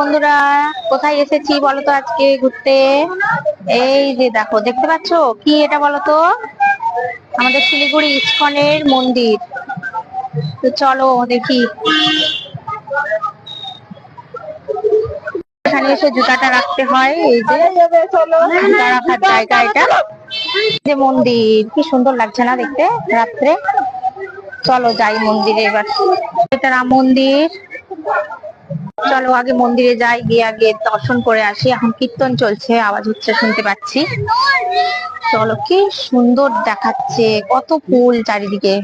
বন্ধুরা, কোথায় এসেছি বলতো আজকে ঘুরতে? এই যে দেখো, দেখতে পাচ্ছো? কি এটা বলো তো আমাদের শিলিগুড়ি ইস্কনের মন্দির। তো চলো দেখি। এখানে এসে জুতাটা রাখতে হয়, এই যে রাখার জায়গা এটা। যে মন্দির, কি সুন্দর লাগছে না দেখতে রাত্রে? চলো যাই মন্দিরে এবার। এটা রাম মন্দির। চলো আগে মন্দিরে যাই, গিয়ে আগে দর্শন করে আসি। এখন কীর্তন চলছে, আওয়াজ হচ্ছে, শুনতে পাচ্ছি। চলো কি সুন্দর দেখাচ্ছে, কত ফুল চারিদিকে।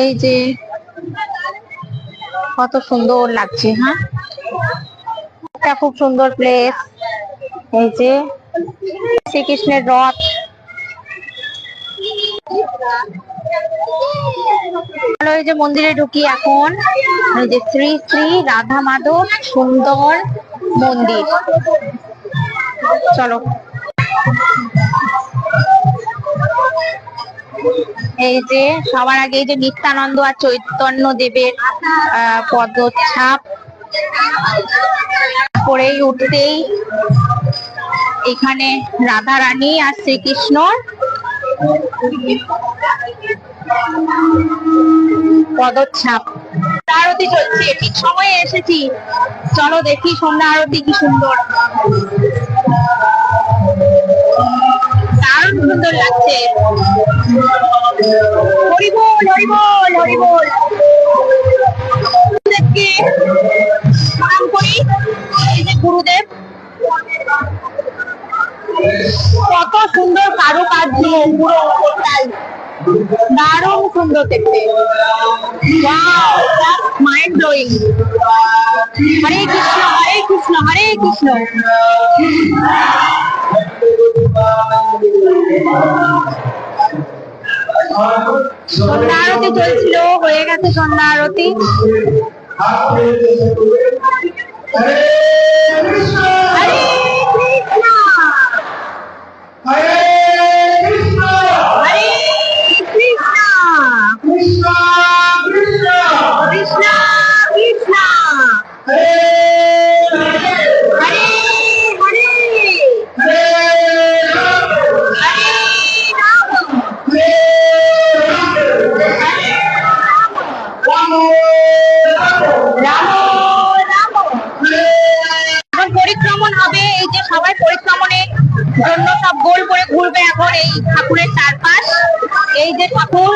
এই যে কত সুন্দর লাগছে হ্যাঁ? একটা খুব সুন্দর প্লেস এই যে শ্রীকৃষ্ণের রথ। যে মন্দিরে ঢুকি এখন। এই যে শ্রী শ্রী রাধা মাধব সুন্দর মন্দির। চলো। এই যে সবার আগে এই যে নিত্যানন্দ আর চৈতন্য দেবের আহ, পদছাপ পরেই উঠতেই এখানে রাধা রানী আর শ্রীকৃষ্ণর পদচ্ছাপ। আরতি চলছে, ঠিক সময়ে এসেছি। চলো দেখি সন্ধ্যা আরতি কি সুন্দর। দারুণ সুন্দর লাগছে। কত সুন্দর কারুকার্য। পুরো ওপরটাই দারুণ সুন্দর দেখতে। Mind blowing Hare Krishna Hare Krishna Hare Krishna. সন্ধ্যা আরতি চলছিল, হয়ে গেছে সন্ধ্যা আরতি। জন্য সব গোল করে ঘুরবে এখন এই ঠাকুরের চারপাশ। এই যে ঠাকুর।